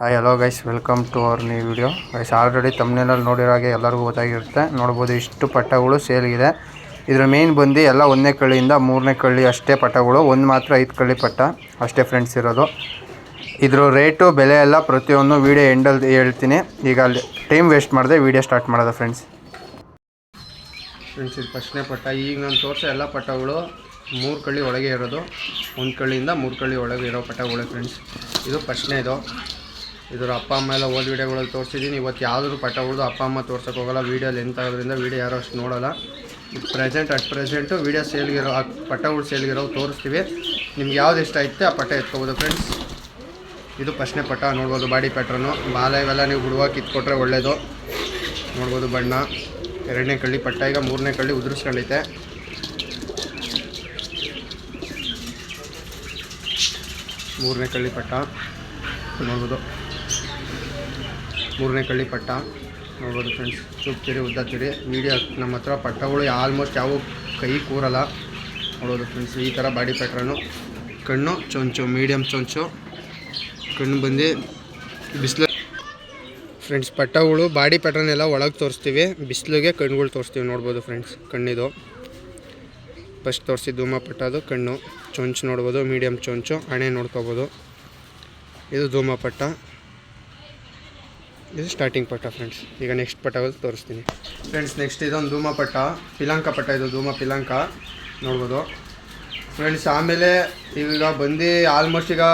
Hi hello guys welcome to our new video guys already ತಮ್ಮನೇನಲ್ಲಿ ನೋಡಿರೋ ಹಾಗೆ ಎಲ್ಲರಿಗೂ ಗೊತ್ತಾಗಿರುತ್ತೆ. ನೋಡ್ಬೋದು ಇಷ್ಟು ಪಟ್ಟಗಳು ಸೇಲ್ಗಿದೆ ಇದರ ಮೇನ್ ಬಂದು ಎಲ್ಲ ಒಂದನೇ ಕಳ್ಳಿಯಿಂದ ಮೂರನೇ ಕಳ್ಳಿ ಅಷ್ಟೇ ಪಟ್ಟಗಳು, ಒಂದು ಮಾತ್ರ ಐದು ಕಳ್ಳಿ ಪಟ್ಟ, ಅಷ್ಟೇ ಫ್ರೆಂಡ್ಸ್ ಇರೋದು. ಇದ್ರ ರೇಟು ಬೆಲೆ ಎಲ್ಲ ಪ್ರತಿಯೊಂದು ವೀಡಿಯೋ ಎಂಡಲ್ಲಿ ಹೇಳ್ತೀನಿ. ಈಗ ಅಲ್ಲಿ ಟೈಮ್ ವೇಸ್ಟ್ ಮಾಡಿದೆ ವೀಡಿಯೋ ಸ್ಟಾರ್ಟ್ ಮಾಡೋದು ಫ್ರೆಂಡ್ಸ್ ಫ್ರೆಂಡ್ಸ್ ಇದು ಫಸ್ಟ್ನೇ ಪಟ್ಟ. ಈಗ ನಾನು ತೋರಿಸ ಎಲ್ಲ ಪಟ್ಟಗಳು ಮೂರು ಕಳ್ಳಿ ಒಳಗೆ ಇರೋದು. ಒಂದು ಕಳ್ಳಿಯಿಂದ ಮೂರು ಕಳ್ಳಿ ಒಳಗೆ ಇರೋ ಪಟ್ಟಗಳು ಫ್ರೆಂಡ್ಸ್ ಇದು ಫಸ್ಟ್ನೇದು. ಇದರ ಅಪ್ಪ ಅಮ್ಮ ಎಲ್ಲ ಓಲ್ಡ್ ವೀಡಿಯೋಗಳಲ್ಲಿ ತೋರಿಸಿದ್ದೀನಿ. ಇವತ್ತು ಯಾವುದಾದ್ರು ಹೊಡೆದು ಅಪ್ಪ ಅಮ್ಮ ತೋರ್ಸೋಕೆ ಹೋಗಲ್ಲ. ವೀಡಿಯೋ ಲೆಂತ್ ಆಗೋದ್ರಿಂದ ವೀಡಿಯೋ ಯಾರು ಅಷ್ಟು ನೋಡೋಲ್ಲ. ಪ್ರೆಸೆಂಟ್ ಅಟ್ ಪ್ರೆಸೆಂಟು ವೀಡಿಯೋ ಸೇಲ್ಗಿರೋ ಆ ಪಟ್ಟಗಳು ಸೇಲ್ಗಿರೋ ತೋರಿಸ್ತೀವಿ. ನಿಮ್ಗೆ ಯಾವ್ದು ಇಷ್ಟ ಐತೆ ಆ ಪಟ್ಟ ಎತ್ಕೋಬೋದು ಫ್ರೆಂಡ್ಸ್ ಇದು ಫಸ್ಟ್ನೇ ಪಟ್ಟ. ನೋಡ್ಬೋದು ಬಾಡಿ ಪ್ಯಾಟ್ರನು ಬಾಲ ಇವೆಲ್ಲ ನೀವು ಹುಡುಗ ಕಿತ್ಕೊಟ್ರೆ ಒಳ್ಳೆಯದು ನೋಡ್ಬೋದು ಬಣ್ಣ. ಎರಡನೇ ಕಳ್ಳಿ ಪಟ್ಟ. ಈಗ ಮೂರನೇ ಕಳ್ಳಿ ಉದುರಿಸ್ಕೊಂಡೈತೆ. ಮೂರನೇ ಕಳ್ಳಿ ಪಟ್ಟ. ನೋಡ್ಬೋದು. ಮೂರನೇ ಕಳ್ಳಿ ಪಟ್ಟ. ನೋಡ್ಬೋದು ಫ್ರೆಂಡ್ಸ್ ಚುಪ್ತಿರಿ ಉದ್ದತ್ತಿರಿ ವೀಡಿಯೋ ನಮ್ಮ ಹತ್ರ ಪಟ್ಟಗಳು ಆಲ್ಮೋಸ್ಟ್ ಯಾವ ಕೈ ಕೂರಲ್ಲ. ನೋಡ್ಬೋದು ಫ್ರೆಂಡ್ಸ್ ಈ ಥರ ಬಾಡಿ ಪ್ಯಾಟ್ರನು ಕಣ್ಣು ಚೊಂಚು ಮೀಡಿಯಮ್ ಚೊಂಚು. ಕಣ್ಣು ಬಂದು ಬಿಸಿಲು. ಫ್ರೆಂಡ್ಸ್ ಪಟ್ಟಗಳು ಬಾಡಿ ಪ್ಯಾಟ್ರನ್ ಎಲ್ಲ ಒಳಗೆ ತೋರಿಸ್ತೀವಿ. ಬಿಸಿಲಿಗೆ ಕಣ್ಣುಗಳು ತೋರಿಸ್ತೀವಿ ನೋಡ್ಬೋದು ಫ್ರೆಂಡ್ಸ್ ಕಣ್ಣಿದು. ಫಸ್ಟ್ ತೋರಿಸಿ ಧೂಮ ಪಟ್ಟದು ಕಣ್ಣು ಚೊಂಚು ನೋಡ್ಬೋದು ಮೀಡಿಯಮ್ ಚೊಂಚು, ಹಣೆ ನೋಡ್ಕೋಬೋದು. ಇದು ಧೂಮ ಪಟ್ಟ ಇದು ಸ್ಟಾರ್ಟಿಂಗ್ ಪಟ್ಟ ಫ್ರೆಂಡ್ಸ್ ಈಗ ನೆಕ್ಸ್ಟ್ ಪಟ್ಟಗಳು ತೋರಿಸ್ತೀನಿ. ಫ್ರೆಂಡ್ಸ್ ನೆಕ್ಸ್ಟ್ ಇದೊಂದು ಧೂಮ ಪಟ್ಟ, ಪಿಲಾಂಕ ಪಟ್ಟ. ಇದು ಧೂಮ ಪಿಲಾಂಕ. ನೋಡ್ಬೋದು. ಫ್ರೆಂಡ್ಸ್ ಆಮೇಲೆ ಈಗ ಬಂದು ಆಲ್ಮೋಸ್ಟ್ ಈಗ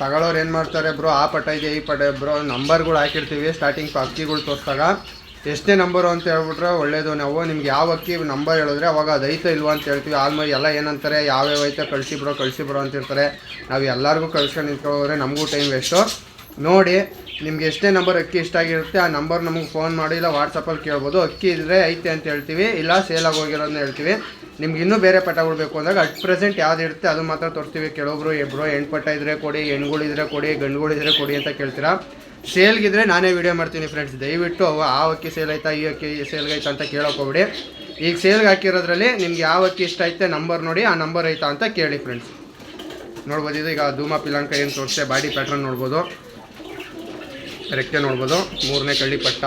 ತಗೊಳ್ಳೋರು ಏನು ಮಾಡ್ತಾರೆ ಬ್ರೋ ಆ ಪಟ್ಟ ಇದೆ ಈ ಪಟ್ಟ ಬ್ರೋ ನಂಬರ್ಗಳು ಹಾಕಿರ್ತೀವಿ ಸ್ಟಾರ್ಟಿಂಗ್ ಅಕ್ಕಿಗಳು ತೋರಿಸಿದಾಗ. ಎಷ್ಟೇ ನಂಬರು ಅಂತ ಹೇಳ್ಬಿಟ್ರೆ ಒಳ್ಳೇದು. ನಾವು ನಿಮ್ಗೆ ಯಾವ ಅಕ್ಕಿ ನಂಬರ್ ಹೇಳಿದ್ರೆ ಅವಾಗ ಅದು ಐತೆ ಇಲ್ವ ಅಂತ ಹೇಳ್ತೀವಿ. ಆಲ್ಮೋಸ್ಟ್ ಎಲ್ಲ ಏನಂತಾರೆ, ಯಾವ್ಯಾವ ಐತೆ ಕಳಿಸಿ ಬ್ರೋ ಕಳಿಸಿ ಬ್ರೋ ಅಂತಿರ್ತಾರೆ ನಾವು ಎಲ್ಲರಿಗೂ ಕಳ್ಸ್ಕೊಂಡು ನಿಂತ್ಕೊಳ್ಳೋದ್ರೆ ನಮಗೂ ಟೈಮ್ ವೇಸ್ಟು ನೋಡಿ, ನಿಮ್ಗೆ ಎಷ್ಟೇ ನಂಬರ್ ಅಕ್ಕಿ ಇಷ್ಟ ಆಗಿರುತ್ತೆ, ಆ ನಂಬರ್ ನಮಗೆ ಫೋನ್ ಮಾಡಿ ಇಲ್ಲ ವಾಟ್ಸಪ್ಪಲ್ಲಿ ಕೇಳ್ಬೋದು. ಅಕ್ಕಿ ಇದ್ರೆ ಐತೆ ಅಂತ ಹೇಳ್ತೀವಿ, ಇಲ್ಲ ಸೇಲ್ ಆಗೋಗಿರೋದನ್ನ ಹೇಳ್ತೀವಿ. ನಿಮ್ಗೆ ಇನ್ನೂ ಬೇರೆ ಪಟಗಳು ಬೇಕು ಅಂದಾಗ ಅಟ್ ಪ್ರೆಸೆಂಟ್ ಯಾವ್ದು ಇರುತ್ತೆ ಅದು ಮಾತ್ರ ತೋರಿಸ್ತೀವಿ. ಕೆಲವೊಬ್ರು ಇಬ್ಬರು ಹೆಣ್ಣು ಪಟ್ಟ ಇದ್ದರೆ ಕೊಡಿ ಹೆಣ್ಗಳಿದ್ರೆ ಕೊಡಿ ಗಂಡುಗಳಿದ್ರೆ ಕೊಡಿ ಅಂತ ಕೇಳ್ತೀರಾ? ಸೇಲ್ಗಿದ್ರೆ ನಾನೇ ವಿಡಿಯೋ ಮಾಡ್ತೀನಿ ಫ್ರೆಂಡ್ಸ್ ದಯವಿಟ್ಟು ಆ ಅಕ್ಕಿ ಸೇಲ್ ಆಯ್ತಾ, ಈ ಅಕ್ಕಿ ಸೇಲ್ಗೆ ಆಯ್ತಾ ಅಂತ ಕೇಳೋಕೆ ಹೋಗ್ಬಿಡಿ. ಈಗ ಸೇಲ್ಗೆ ಹಾಕಿರೋದ್ರಲ್ಲಿ ನಿಮ್ಗೆ ಯಾವ ಅಕ್ಕಿ ಇಷ್ಟ ಐತೆ ನಂಬರ್ ನೋಡಿ, ಆ ನಂಬರ್ ಐತಾ ಅಂತ ಕೇಳಿ ಫ್ರೆಂಡ್ಸ್ ನೋಡ್ಬೋದು, ಇದು ಈಗ ಧೂಮ, ಪಿಲಾಂಕ ಏನು ತೋರಿಸ್ತೆ ಬಾಡಿ ಪ್ಯಾಟ್ರನ್ ನೋಡ್ಬೋದು. ರೆಕ್ಕೆ ನೋಡ್ಬೋದು. ಮೂರನೇ ಕಳ್ಳಿ ಪಟ್ಟ.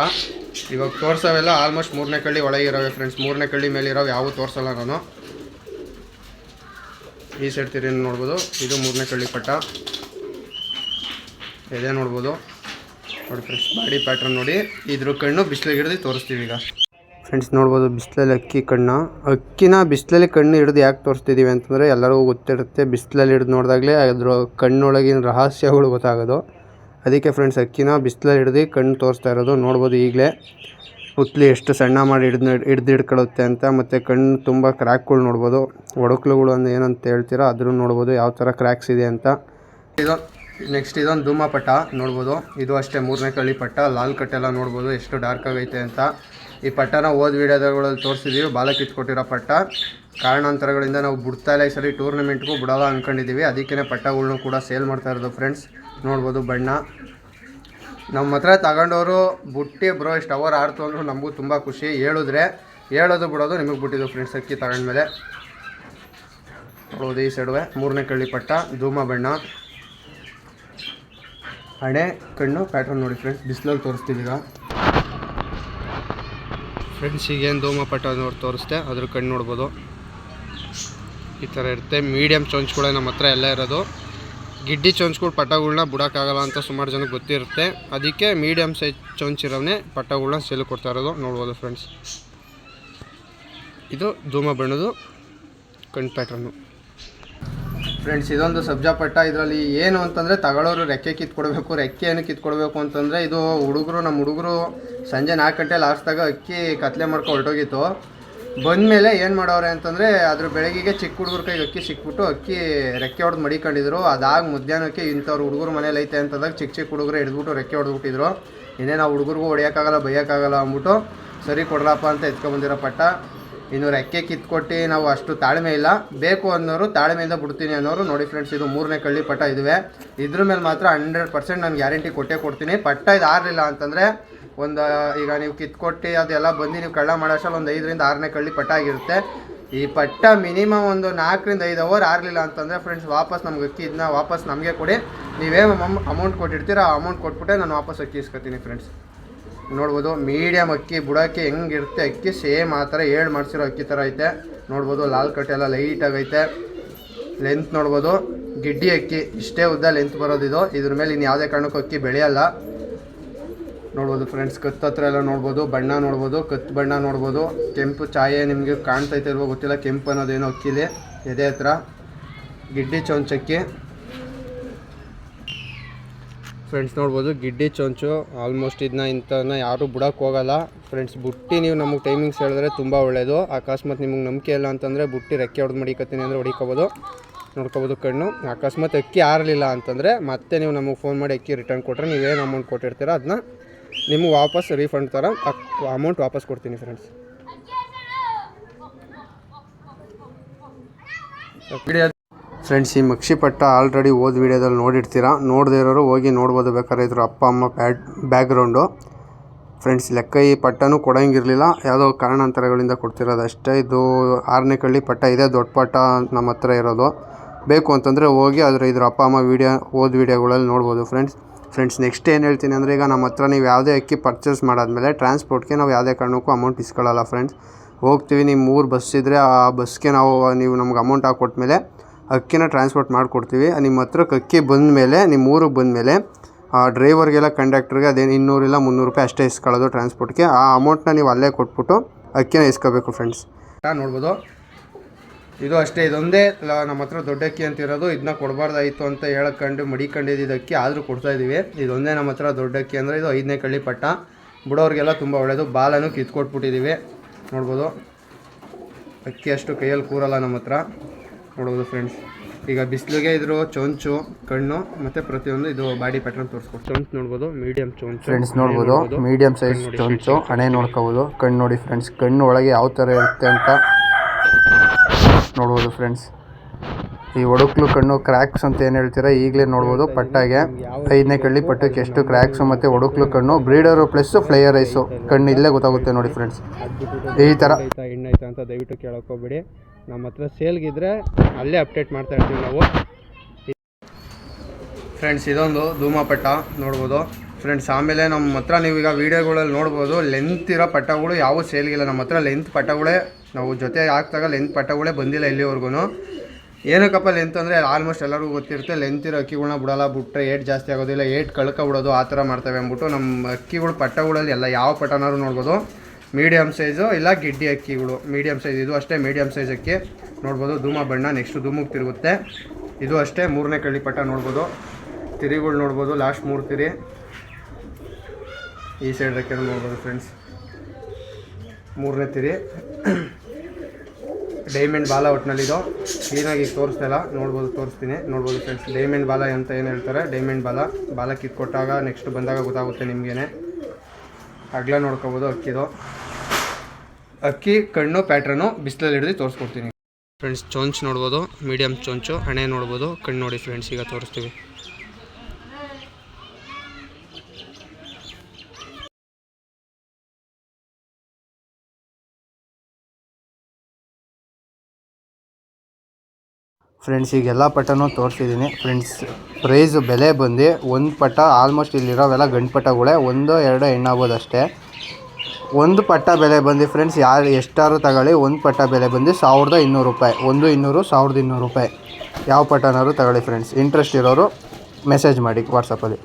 ಇವಾಗ ತೋರ್ಸೋವೆಲ್ಲ ಆಲ್ಮೋಸ್ಟ್ ಮೂರನೇ ಕಳ್ಳಿ ಒಳಗೆ ಇರೋವೆ ಫ್ರೆಂಡ್ಸ್ ಮೂರನೇ ಕಳ್ಳಿ ಮೇಲೆ ಇರೋವು ಯಾವೂ ತೋರಿಸಲ್ಲ ನಾನು. ಈ ಸೈಡ್ ತಿರಿ ನೋಡ್ಬೋದು? ಇದು ಮೂರನೇ ಕಳ್ಳಿ ಪಟ್ಟ. ಇದೇ ನೋಡ್ಬೋದು. ನೋಡಿ ಫ್ರೆಂಡ್ಸ್ ಬಾಡಿ ಪ್ಯಾಟ್ರನ್ ನೋಡಿ. ಇದ್ರ ಕಣ್ಣು ಬಿಸಿಲಿಗೆ ಹಿಡಿದು ತೋರಿಸ್ತೀವಿ ಈಗ. ಫ್ರೆಂಡ್ಸ್ ನೋಡ್ಬೋದು ಬಿಸಿಲಲ್ಲಿ ಅಕ್ಕಿ ಕಣ್ಣು. ಅಕ್ಕಿನ ಬಿಸಿಲಲ್ಲಿ ಕಣ್ಣು ಹಿಡಿದು ಯಾಕೆ ತೋರಿಸ್ತಿದ್ದೀವಿ ಅಂತಂದರೆ ಎಲ್ಲರಿಗೂ ಗೊತ್ತಿರುತ್ತೆ. ಬಿಸಿಲಲ್ಲಿ ಹಿಡಿದು ನೋಡಿದಾಗಲೇ ಅದ್ರ ಕಣ್ಣೊಳಗಿನ ರಹಸ್ಯಗಳು ಗೊತ್ತಾಗೋದು. ಅದಕ್ಕೆ ಫ್ರೆಂಡ್ಸ್ ಅಕ್ಕಿನ ಬಿಸಿಲಲ್ಲಿ ಹಿಡ್ದು ಕಣ್ಣು ತೋರಿಸ್ತಾ ಇರೋದು ನೋಡ್ಬೋದು ಈಗಲೇ. ಉತ್ಲಿ ಎಷ್ಟು ಸಣ್ಣ ಮಾಡಿ ಹಿಡ್ದು ಹಿಡ್ದು ಹಿಡ್ಕೊಳುತ್ತೆ ಅಂತ, ಮತ್ತು ಕಣ್ಣು ತುಂಬ ಕ್ರ್ಯಾಕ್ಗಳು ನೋಡ್ಬೋದು. ಒಡಕ್ಲುಗಳು ಅಂದರೆ ಏನಂತ ಹೇಳ್ತೀರಾ, ಅದ್ರೂ ನೋಡ್ಬೋದು ಯಾವ ಥರ ಕ್ರ್ಯಾಕ್ಸ್ ಇದೆ ಅಂತ. ಇದು ನೆಕ್ಸ್ಟ್ ಇದೊಂದು ಧೂಮ ನೋಡ್ಬೋದು. ಇದು ಅಷ್ಟೇ ಮೂರನೇ ಕಳ್ಳಿ ಪಟ್ಟ. ಲಾಲ್ ಕಟ್ಟೆಲ್ಲ ನೋಡ್ಬೋದು, ಎಷ್ಟು ಡಾರ್ಕ್ ಆಗೈತೆ ಅಂತ. ಈ ಪಟ್ಟನ ಓದ್ ವೀಡಿಯೋಗಳಲ್ಲಿ ತೋರಿಸಿದ್ದೀವಿ ಬಾಲ ಕಿತ್ಕೊಟ್ಟಿರೋ ಪಟ್ಟ. ಕಾರಣಾಂತರಗಳಿಂದ ನಾವು ಬಿಡ್ತಾ ಇಲ್ಲ ಈ ಸರಿ ಟೂರ್ನಮೆಂಟ್ಗೂ ಬಿಡೋಲ್ಲ ಅಂದ್ಕೊಂಡಿದ್ದೀವಿ ಅದಕ್ಕೇ ಪಟ್ಟಗಳನ್ನೂ ಕೂಡ ಸೇಲ್ ಮಾಡ್ತಾ ಇರೋದು ಫ್ರೆಂಡ್ಸ್ ನೋಡ್ಬೋದು ಬಣ್ಣ. ನಮ್ಮ ಹತ್ರ ತಗೊಂಡವರು ಬುಟ್ಟಿ ಬ್ರೋ ಇಷ್ಟು. ಅವರ್ ಆಡ್ತು ಅಂದರು ನಮಗೂ ತುಂಬ ಖುಷಿ. ಹೇಳಿದ್ರೆ, ಹೇಳೋದು ಬಿಡೋದು ನಿಮಗೆ ಬಿಟ್ಟಿದ್ದು ಫ್ರೆಂಡ್ಸ್ ಅಕ್ಕಿ ತಗೊಂಡ್ಮೇಲೆ. ನೋಡ್ಬೋದು ಈ ಸೈಡುವೆ ಮೂರನೇ ಕಳ್ಳಿ ಪಟ್ಟ, ಧೂಮ ಬಣ್ಣ. ಹಣೆ, ಕಣ್ಣು ಪ್ಯಾಟ್ರನ್ ನೋಡಿ ಫ್ರೆಂಡ್ಸ್ ಬಿಸಿಲಲ್ಲಿ ತೋರಿಸ್ತೀವಿ ಈಗ. ಫ್ರೆಂಡ್ಸ್ ಧೂಮ ಪಟ್ಟ ನೋಡಿ ತೋರಿಸ್ತೆ ಅದ್ರ ಕಣ್ಣು ನೋಡ್ಬೋದು. ಈ ಥರ ಇರುತ್ತೆ. ಮೀಡಿಯಮ್ ಚೌಂಚ್ಗಳೇ ನಮ್ಮ ಹತ್ರ ಎಲ್ಲ ಇರೋದು. ಗಿಡ್ಡಿ ಚೊಂಚ್ಗಳು ಪಟ್ಟಗಳನ್ನ ಬಿಡೋಕ್ಕಾಗಲ್ಲ ಅಂತ ಸುಮಾರು ಜನಕ್ಕೆ ಗೊತ್ತಿರುತ್ತೆ. ಅದಕ್ಕೆ ಮೀಡಿಯಮ್ ಸೈಜ್ ಚೊಂಚಿರೋನೇ ಪಟ್ಟಗಳನ್ನ ಸೇಲ್ ಕೊಡ್ತಾ ಇರೋದು. ನೋಡ್ಬೋದು ಫ್ರೆಂಡ್ಸ್ ಇದು ಧೂಮ ಬಣ್ಣದು ಕಣ್ ಪ್ಯಾಟ್ರನ್ನು ಫ್ರೆಂಡ್ಸ್ ಇದೊಂದು ಸಬ್ಜಾ ಪಟ್ಟ ಇದರಲ್ಲಿ ಏನು ಅಂತಂದರೆ ತಗೊಳ್ಳೋರು ರೆಕ್ಕೆ ಕಿತ್ಕೊಡ್ಬೇಕು, ರೆಕ್ಕೆ ಏನು ಕಿತ್ಕೊಡ್ಬೇಕು ಅಂತಂದರೆ ಇದು ಹುಡುಗರು ನಮ್ಮ ಹುಡುಗರು ಸಂಜೆ ನಾಲ್ಕು ಗಂಟೆ ಲಾಸ್ಟಾಗ ಅಕ್ಕಿ ಕತ್ಲೆ ಮಾಡ್ಕೊ ಹೊರಟೋಗಿತ್ತು. ಬಂದಮೇಲೆ ಏನು ಮಾಡೋರೆ ಅಂತಂದರೆ, ಅದ್ರ ಬೆಳಗ್ಗೆಗೆ ಚಿಕ್ಕ ಹುಡುಗರ ಕೈಗೆ ಅಕ್ಕಿ ಸಿಕ್ಬಿಟ್ಟು ಅಕ್ಕಿ ರೆಕ್ಕೆ ಹೊಡೆದು ಮಡಿಕೊಂಡಿದ್ರು. ಅದಾಗ ಮಧ್ಯಾಹ್ನಕ್ಕೆ ಇಂಥವ್ರು ಹುಡುಗರು ಮನೇಲಿ ಐತೆ ಅಂತಂದಾಗ ಚಿಕ್ಕ ಚಿಕ್ಕ ಹುಡುಗರು ಹಿಡಿದ್ಬಿಟ್ಟು ರೆಕ್ಕೆ ಹೊಡೆದ್ಬಿಟ್ಟಿದ್ರು. ಇನ್ನೇ ನಾವು ಹುಡುಗರಿಗೂ ಹೊಡೆಯೋಕ್ಕಾಗಲ್ಲ, ಬೈಯೋಕ್ಕಾಗಲ್ಲ ಅಂದ್ಬಿಟ್ಟು, ಸರಿ ಕೊಡ್ರಪ್ಪ ಅಂತ ಎತ್ಕೊಂಬಂದಿರೋ ಪಟ್ಟ. ಇನ್ನು ರೆಕ್ಕೆ ಕಿತ್ಕೊಟ್ಟು ನಾವು ಅಷ್ಟು ತಾಳ್ಮೆ ಇಲ್ಲ. ಬೇಕು ಅನ್ನೋರು ತಾಳ್ಮೆಯಿಂದ ಬಿಡ್ತೀನಿ ಅನ್ನೋರು ನೋಡಿ ಫ್ರೆಂಡ್ಸ್ ಇದು ಮೂರನೇ ಕಳ್ಳಿ ಪಟ್ಟ ಇದುವೆ. ಇದ್ರ ಮೇಲೆ ಮಾತ್ರ ಹಂಡ್ರೆಡ್ ಪರ್ಸೆಂಟ್ ನಾನು ಗ್ಯಾರಂಟಿ ಕೊಟ್ಟೇ ಕೊಡ್ತೀನಿ. ಪಟ್ಟ ಇದು ಆರಲಿಲ್ಲ ಅಂತಂದರೆ ಒಂದು, ಈಗ ನೀವು ಕಿತ್ಕೊಟ್ಟು ಅದೆಲ್ಲ ಬಂದು ನೀವು ಕಳ್ಳ ಮಾಡೋಷ್ಟಲ್ಲಿ ಒಂದು ಐದರಿಂದ ಆರನೇ ಕಳ್ಳಿ ಪಟ್ಟ ಆಗಿರುತ್ತೆ. ಈ ಪಟ್ಟ ಮಿನಿಮಮ್ ಒಂದು ನಾಲ್ಕರಿಂದ ಐದು ಅವರ್ ಆಗಲಿಲ್ಲ ಅಂತಂದರೆ ಫ್ರೆಂಡ್ಸ್ ವಾಪಸ್ ನಮ್ಗೆ ಅಕ್ಕಿ ಇದನ್ನ ವಾಪಸ್ ನಮಗೆ ಕೊಡಿ. ನೀವೇನು ಅಮೌಂಟ್ ಕೊಟ್ಟಿರ್ತೀರ, ಆ ಅಮೌಂಟ್ ಕೊಟ್ಬಿಟ್ಟೆ ನಾನು ವಾಪಸ್ ಅಕ್ಕಿ ಇಸ್ಕೊತೀನಿ ಫ್ರೆಂಡ್ಸ್ ನೋಡ್ಬೋದು ಮೀಡಿಯಮ್ ಅಕ್ಕಿ ಬುಡಕ್ಕೆ ಹೆಂಗಿರುತ್ತೆ ಅಕ್ಕಿ ಸೇಮ್ ಆ ಥರ ಏಳು ಮಾಡಿಸಿರೋ ಅಕ್ಕಿ ಥರ ಐತೆ. ನೋಡ್ಬೋದು, ಲಾಲ್ ಕಟ್ಟೆ ಎಲ್ಲ ಲೈಟಾಗೈತೆ ಲೆಂತ್ ನೋಡ್ಬೋದು, ಗಿಡ್ಡಿ ಅಕ್ಕಿ ಇಷ್ಟೇ ಉದ್ದ ಲೆಂತ್ ಬರೋದಿದು. ಇದ್ರ ಮೇಲೆ ಇನ್ನು ಯಾವುದೇ ಕಾರಣಕ್ಕೂ ಅಕ್ಕಿ ಬೆಳೆಯಲ್ಲ. ನೋಡ್ಬೋದು ಫ್ರೆಂಡ್ಸ್ ಕತ್ತು ಹತ್ರ ಎಲ್ಲ ನೋಡ್ಬೋದು, ಬಣ್ಣ ನೋಡ್ಬೋದು, ಕತ್ತು ಬಣ್ಣ ನೋಡ್ಬೋದು, ಕೆಂಪು ಛಾಯೆ ನಿಮಗೆ ಕಾಣ್ತೈತೆ ಇಲ್ವೋ ಗೊತ್ತಿಲ್ಲ, ಕೆಂಪು ಅನ್ನೋದೇನೋ ಅಕ್ಕಿಲಿ, ಎದೆ ಹತ್ರ, ಗಿಡ್ಡಿ ಚೊಂಚಕ್ಕಿ. ಫ್ರೆಂಡ್ಸ್ ನೋಡ್ಬೋದು, ಗಿಡ್ಡಿ ಚೊಂಚು ಆಲ್ಮೋಸ್ಟ್ ಇದನ್ನ ಇಂಥನ್ನ ಯಾರೂ ಬಿಡೋಕೆ ಹೋಗಲ್ಲ. ಫ್ರೆಂಡ್ಸ್ ಬುಟ್ಟಿ ನೀವು ನಮಗೆ ಟೈಮಿಂಗ್ಸ್ ಹೇಳಿದ್ರೆ ತುಂಬ ಒಳ್ಳೆಯದು ಅಕಸ್ಮಾತ್ ನಿಮಗೆ ನಂಬಿಕೆ ಇಲ್ಲ ಅಂತಂದರೆ ಬುಟ್ಟಿ ರೆಕ್ಕೆ ಹೊಡೆದು ಮಡಿಕತ್ತೀನಿ ಅಂದರೆ ಹೊಡಿಕೋಬೋದು. ನೋಡ್ಕೋಬೋದು ಕಣ್ಣು. ಅಕಸ್ಮಾತ್ ಅಕ್ಕಿ ಆರಲಿಲ್ಲ ಅಂತಂದರೆ ಮತ್ತೆ ನೀವು ನಮಗೆ ಫೋನ್ ಮಾಡಿ ಅಕ್ಕಿ ರಿಟರ್ನ್ ಕೊಟ್ಟರೆ ನೀವೇನು ಅಮೌಂಟ್ ಕೊಟ್ಟಿರ್ತೀರ ಅದನ್ನ ನಿಮ್ಗೆ ವಾಪಸ್ ರೀಫಂಡ್ ಥರ ಅಮೌಂಟ್ ವಾಪಸ್ ಕೊಡ್ತೀನಿ ಫ್ರೆಂಡ್ಸ್ ಫ್ರೆಂಡ್ಸ್ ಈ ಮಕ್ಷಿ ಪಟ್ಟ ಆಲ್ರೆಡಿ ಓದ್ ವಿಡಿಯೋದಲ್ಲಿ ನೋಡಿರ್ತೀರ? ನೋಡದೇ ಇರೋರು ಹೋಗಿ ನೋಡ್ಬೋದು ಬೇಕಾದ್ರೆ ಇದ್ರ ಅಪ್ಪ, ಅಮ್ಮ ಬ್ಯಾಡ್ ಬ್ಯಾಕ್ಗ್ರೌಂಡು ಫ್ರೆಂಡ್ಸ್ ಲೆಕ್ಕ ಈ ಪಟ್ಟನೂ ಕೊಡೋಂಗಿರಲಿಲ್ಲ. ಯಾವುದೋ ಕಾರಣಾಂತರಗಳಿಂದ ಕೊಡ್ತಿರೋದು ಅಷ್ಟೇ. ಇದು ಆರನೇ ಕಳ್ಳಿ ಪಟ್ಟ ಇದೆ, ದೊಡ್ಡ ಪಟ್ಟ ನಮ್ಮ ಹತ್ರ ಇರೋದು. ಬೇಕು ಅಂತಂದರೆ ಹೋಗಿ ಅದರ ಇದ್ರ ಅಪ್ಪ, ಅಮ್ಮ ವೀಡಿಯೋ ಓದ್ ವೀಡಿಯೋಗಳಲ್ಲಿ ನೋಡ್ಬೋದು ಫ್ರೆಂಡ್ಸ್ ಫ್ರೆಂಡ್ಸ್ ನೆಕ್ಸ್ಟ್ ಏನು ಹೇಳ್ತೀನಿ ಅಂದರೆ ಈಗ ನಮ್ಮ ಹತ್ರ ನೀವು ಯಾವುದೇ ಅಕ್ಕಿ ಪರ್ಚೇಸ್ ಮಾಡಾದ್ಮೇಲೆ ಟ್ರಾನ್ಸ್ಪೋರ್ಟ್ಗೆ ನಾವು ಯಾವುದೇ ಕಾರಣಕ್ಕೂ ಅಮೌಂಟ್ ಇಸ್ಕೊಳ್ಳಲ್ಲ ಫ್ರೆಂಡ್ಸ್ ಹೋಗ್ತೀವಿ ನಿಮ್ಮ ಮೂರು ಬಸ್ ಇದ್ದರೆ ಆ ಬಸ್ಗೆ ನಾವು, ನೀವು ನಮ್ಗೆ ಅಮೌಂಟ್ ಹಾಕ್ಕೊಟ್ಮೇಲೆ ಅಕ್ಕಿನ ಟ್ರಾನ್ಸ್ಪೋರ್ಟ್ ಮಾಡಿಕೊಡ್ತೀವಿ. ನಿಮ್ಮ ಹತ್ರಕ್ಕೆ ಅಕ್ಕಿ ಬಂದ ಮೇಲೆ ನಿಮ್ಮ ಊರಿಗೆ ಬಂದ ಮೇಲೆ ಆ ಡ್ರೈವರ್ಗೆಲ್ಲ ಕಂಡಕ್ಟ್ರಿಗೆ ಅದೇನು ಇನ್ನೂರಿಲ್ಲ ಮುನ್ನೂರು ರೂಪಾಯಿ ಅಷ್ಟೇ ಇಸ್ಕೊಳ್ಳೋದು ಟ್ರಾನ್ಸ್ಪೋರ್ಟ್ಗೆ ಆ ಅಮೌಂಟ್ನ ನೀವು ಅಲ್ಲೇ ಕೊಟ್ಬಿಟ್ಟು ಅಕ್ಕಿನ ಇಸ್ಕೋಬೇಕು ಫ್ರೆಂಡ್ಸ್ ನೋಡ್ಬೋದು. ಇದು ಅಷ್ಟೇ ಇದೊಂದೇ ನಮ್ಮ ಹತ್ರ ದೊಡ್ಡ ಅಕ್ಕಿ ಅಂತ ಇರೋದು ಇದನ್ನ ಕೊಡಬಾರ್ದಾಯಿತು ಅಂತ ಹೇಳಕೊಂಡು ಮಡಿಕೊಂಡಿದ್ದು ಅಕ್ಕಿ ಆದರೂ ಕೊಡ್ತಾ ಇದ್ದೀವಿ. ಇದೊಂದೇ ನಮ್ಮ ಹತ್ರ ದೊಡ್ಡ ಅಕ್ಕಿ ಅಂದರೆ ಇದು ಐದನೇ ಕಳ್ಳಿ ಪಟ್ಟ. ಬಿಡೋರಿಗೆಲ್ಲ ತುಂಬ ಒಳ್ಳೆಯದು ಬಾಲನೂ ಕಿತ್ಕೊಟ್ಬಿಟ್ಟಿದ್ದೀವಿ. ನೋಡ್ಬೋದು. ಅಕ್ಕಿ ಅಷ್ಟು ಕೈಯಲ್ಲಿ ಕೂರಲ್ಲ ನಮ್ಮ ಹತ್ರ. ನೋಡ್ಬೋದು ಫ್ರೆಂಡ್ಸ್ ಈಗ ಬಿಸಿಲಿಗೆ ಇದ್ರ ಚೊಂಚು ಕಣ್ಣು ಮತ್ತೆ ಪ್ರತಿಯೊಂದು ಇದು ಬಾಡಿ ಪ್ಯಾಟರ್ನ್ ತೋರಿಸ್ಕೊಡ್ತು ಚೊಂಚು ನೋಡ್ಬೋದು ಮೀಡಿಯಂ ಚೊಂಚು. ಫ್ರೆಂಡ್ಸ್ ನೋಡ್ಬೋದು. ಮೀಡಿಯಂ ಸೈಜ್ ಚೊಂಚು ಹಣೆ ನೋಡ್ಕೋಬೋದು. ಕಣ್ಣು ನೋಡಿ ಫ್ರೆಂಡ್ಸ್ ಕಣ್ಣು ಒಳಗೆ ಯಾವ ಥರ ಇರುತ್ತೆ ಅಂತ ನೋಡ್ಬೋದು ಫ್ರೆಂಡ್ಸ್ ಈ ಒಡಕ್ಲು ಕಣ್ಣು ಕ್ರ್ಯಾಕ್ಸ್ ಅಂತ ಏನು ಹೇಳ್ತೀರಾ ಈಗಲೇ ನೋಡ್ಬೋದು ಪಟ್ಟಾಗೆ. ಐದನೇ ಕಳ್ಳಿ ಪಟ್ಟಕ್ಕೆ ಎಷ್ಟು ಕ್ರ್ಯಾಕ್ಸು ಮತ್ತು ಒಡಕ್ಲು ಕಣ್ಣು ಬ್ರೀಡರು ಪ್ಲಸ್ ಫ್ಲೈಯರ್ ಐಸು ಕಣ್ಣು ಇಲ್ಲೇ ಗೊತ್ತಾಗುತ್ತೆ ನೋಡಿ ಫ್ರೆಂಡ್ಸ್ ಈ ಥರ ಐತಾ ಎಣ್ಣೆ ಐತಾ ಅಂತ ದಯವಿಟ್ಟು ಕೇಳಕ್ಕೆ ಹೋಗ್ಬಿಡಿ. ನಮ್ಮ ಹತ್ರ ಸೇಲ್ಗಿದ್ರೆ ಅಲ್ಲೇ ಅಪ್ಡೇಟ್ ಮಾಡ್ತಾ ಇರ್ತೀವಿ ನಾವು. ಫ್ರೆಂಡ್ಸ್ ಇದೊಂದು ಧೂಮಪಟ್ಟ ನೋಡ್ಬೋದು. ಫ್ರೆಂಡ್ಸ್ ಆಮೇಲೆ ನಮ್ಮ ಹತ್ರ ನೀವೀಗ ವೀಡಿಯೋಗಳಲ್ಲಿ ನೋಡ್ಬೋದು ಲೆಂತ್ ಇರೋ ಪಟ್ಟಗಳು ಯಾವ ಸೇಲ್ಗಿಲ್ಲ ನಮ್ಮ ಹತ್ರ ಲೆಂತ್ ಪಟ್ಟಗಳೇ ನಾವು ಜೊತೆ ಹಾಕ್ದಾಗ ಲೆಂತ್ ಪಟ್ಟಗಳೇ ಬಂದಿಲ್ಲ ಇಲ್ಲಿವರೆಗೂ ಏನಕ್ಕಪ್ಪ ಲೆಂತ್ ಅಂದರೆ ಆಲ್ಮೋಸ್ಟ್ ಎಲ್ಲರಿಗೂ ಗೊತ್ತಿರುತ್ತೆ ಲೆಂತ್ ಇರೋ ಅಕ್ಕಿಗಳನ್ನ ಬಿಡಲ್ಲ, ಬಿಟ್ರೆ ಏಟ್ ಜಾಸ್ತಿ ಆಗೋದಿಲ್ಲ ಏಟ್ ಕಳ್ಕ ಬಿಡೋದು ಆ ಥರ ಮಾಡ್ತವೆ ಅಂದ್ಬಿಟ್ಟು ನಮ್ಮ ಅಕ್ಕಿಗಳು ಪಟ್ಟಗಳಲ್ಲಿ ಎಲ್ಲ ಯಾವ ಪಟ್ಟನಾದ್ರು ನೋಡ್ಬೋದು. ಮೀಡಿಯಮ್ ಸೈಜು ಇಲ್ಲ ಗಿಡ್ಡಿ ಅಕ್ಕಿಗಳು. ಮೀಡಿಯಮ್ ಸೈಜ್ ಇದು ಅಷ್ಟೇ ಮೀಡಿಯಮ್ ಸೈಜ್ ಅಕ್ಕಿ. ನೋಡ್ಬೋದು, ಧೂಮ ಬಣ್ಣ ನೆಕ್ಸ್ಟ್ ಧೂಮಕ್ಕೆ ತಿರುಗುತ್ತೆ. ಇದು ಅಷ್ಟೇ, ಮೂರನೇ ಕಳ್ಳಿ ಪಟ್ಟ ನೋಡ್ಬೋದು. ತಿರಿಗಳು ನೋಡ್ಬೋದು ಲಾಸ್ಟ್ ಮೂರು ತಿರಿ. ಈ ಸೈಡ್ ರೆಕ್ಕೆ ನೋಡ್ಬೋದು ಫ್ರೆಂಡ್ಸ್ ಮೂರನೇ ತಿರಿ. ಡೈಮಂಡ್ ಬಾಲ ಒಟ್ಟಿನಲ್ಲಿದು ಕ್ಲೀನಾಗಿ ತೋರಿಸ್ತಿಲ್ಲ ನೋಡ್ಬೋದು, ತೋರಿಸ್ತೀನಿ. ನೋಡ್ಬೋದು ಫ್ರೆಂಡ್ಸ್ ಡೈಮಂಡ್ ಬಾಲ ಅಂತ ಏನು ಹೇಳ್ತಾರೆ? ಡೈಮಂಡ್ ಬಾಲ ಬಾಲ ಕಿತ್ಕೊಟ್ಟಾಗ ನೆಕ್ಸ್ಟ್ ಬಂದಾಗ ಗೊತ್ತಾಗುತ್ತೆ ನಿಮಗೇನೆ. ಅಗ್ಲ ನೋಡ್ಕೋಬೋದು, ಅಕ್ಕಿದು. ಅಕ್ಕಿ, ಕಣ್ಣು ಪ್ಯಾಟ್ರನ್ನು ಬಿಸಿಲಲ್ಲಿ ಹಿಡಿದು ತೋರಿಸ್ಕೊಡ್ತೀನಿ. ಫ್ರೆಂಡ್ಸ್ ಚೊಂಚ್ ನೋಡ್ಬೋದು ಮೀಡಿಯಮ್ ಚೊಂಚು, ಹಣೆ ನೋಡ್ಬೋದು, ಕಣ್ಣು ನೋಡಿ ಫ್ರೆಂಡ್ಸ್ ಈಗ ತೋರಿಸ್ತೀವಿ. ಫ್ರೆಂಡ್ಸ್ ಈಗ ಎಲ್ಲ ಪಟ್ಟನೂ ತೋರಿಸಿದ್ದೀನಿ ಫ್ರೆಂಡ್ಸ್ ಪ್ರೈಸ್ ಬೆಲೆ ಬಂದು ಒಂದು ಪಟ ಆಲ್ಮೋಸ್ಟ್ ಇಲ್ಲಿರೋವೆಲ್ಲ ಗಂಡು ಪಟ್ಟಗಳೇ ಒಂದು, ಎರಡು ಹೆಣ್ಣಾಗ್ಬೋದು ಅಷ್ಟೇ. ಒಂದು ಪಟ್ಟ ಬೆಲೆ ಬಂದು ಫ್ರೆಂಡ್ಸ್ ಯಾರು ಎಷ್ಟಾರು ತಗೊಳ್ಳಿ, ಒಂದು ಪಟ್ಟ ಬೆಲೆ ಬಂದು ಸಾವಿರದ ಇನ್ನೂರು ರೂಪಾಯಿ. ಒಂದು, ಇನ್ನೂರು, ಸಾವಿರದ ಇನ್ನೂರು ರೂಪಾಯಿ. ಯಾವ ಪಟನಾದ್ರು ತಗೊಳ್ಳಿ ಫ್ರೆಂಡ್ಸ್ ಇಂಟ್ರೆಸ್ಟ್ ಇರೋರು ಮೆಸೇಜ್ ಮಾಡಿ ವಾಟ್ಸಪ್ಪಲ್ಲಿ